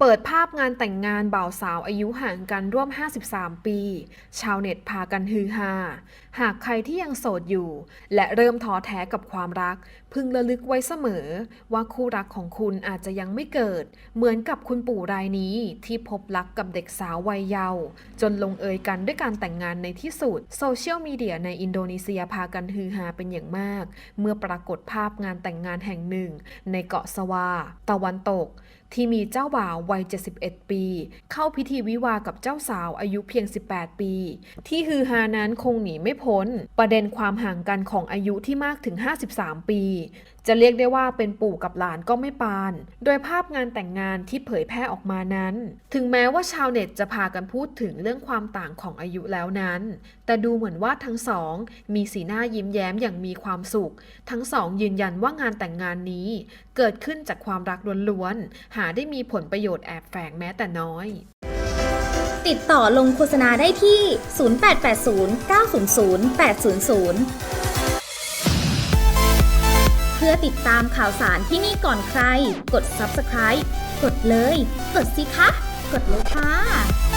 เปิดภาพงานแต่งงานบ่าวสาวอายุห่างกันร่วม 53 ปี ชาวเน็ตพากันฮือฮา หากใครที่ยังโสดอยู่ และเริ่มท้อแท้กับความรัก พึงระลึกไว้เสมอ ว่าคู่รักของคุณอาจจะยังไม่เกิด เหมือนกับคุณปู่รายนี้ที่พบรักกับเด็กสาววัยเยาว์จนลงเอยกันด้วยการแต่งงานในที่สุด โซเชียลมีเดียในอินโดนีเซียพากันฮือฮาเป็นอย่างมาก เมื่อปรากฏภาพงานแต่งงานแห่งหนึ่ง ในเกาะสวา ตะวันตก ที่มีเจ้าบ่าววัย 71 ปี เข้าพิธีวิวากับเจ้าสาวอายุเพียง 18 ปี ที่ฮือฮานั้นคงหนีไม่พ้น ประเด็นความห่างกันของอายุที่มากถึง 53 ปี จะเรียกได้ว่าเป็นปู่กับหลานก็ไม่ปาน โดยภาพงานแต่งงานที่เผยแพร่ออกมานั้น ถึงแม้ว่าชาวเน็ตจะพากันพูดถึงเรื่องความต่างของอายุแล้วนั้น แต่ดูเหมือนว่าทั้งสอง มีสีหน้ายิ้มแย้มอย่างมีความสุข ทั้งสองยืนยันว่างานแต่งงานนี้ เกิดขึ้นจากความรักล้วนๆหาได้มีผลประโยชน์แอบแฝงแม้แต่น้อย ติดต่อลงโฆษณาได้ที่ 0880 900 800เพื่อติดตามข่าวสารที่นี่ก่อนใคร กด subscribe กดเลย กดสิคะ กดเลยค่ะ